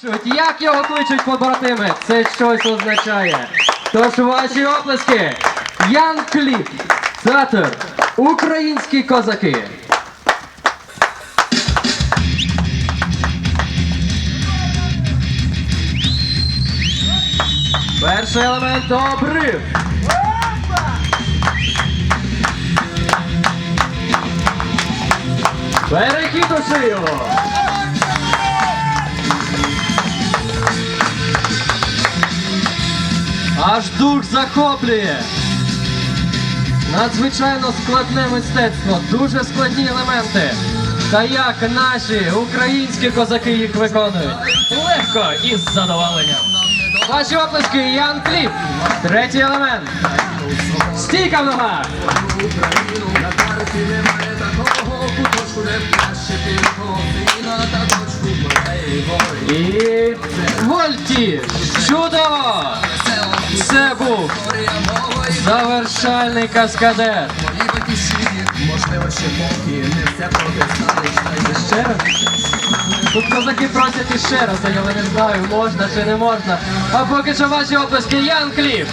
Чуть, Як його кличуть побратими? Це щось означає. Тож ваші оплески. Ян Кліп, театр, українські козаки. Перший елемент обрив. Перехід у шию. Аж дух захоплює. Надзвичайно складне мистецтво, дуже складні елементи. Та як наші українські козаки їх виконують? Легко і з задоволенням. Ваші оплески, Ян Кліп. Третій елемент. Стійка в ногах. На карті немає завершальний каскадер. можливо, ще поки не все протестали, стали Ще раз? Тут козаки просять іще раз, але не знаю, можна чи не можна. А поки що ваші оплески Ян Кліп.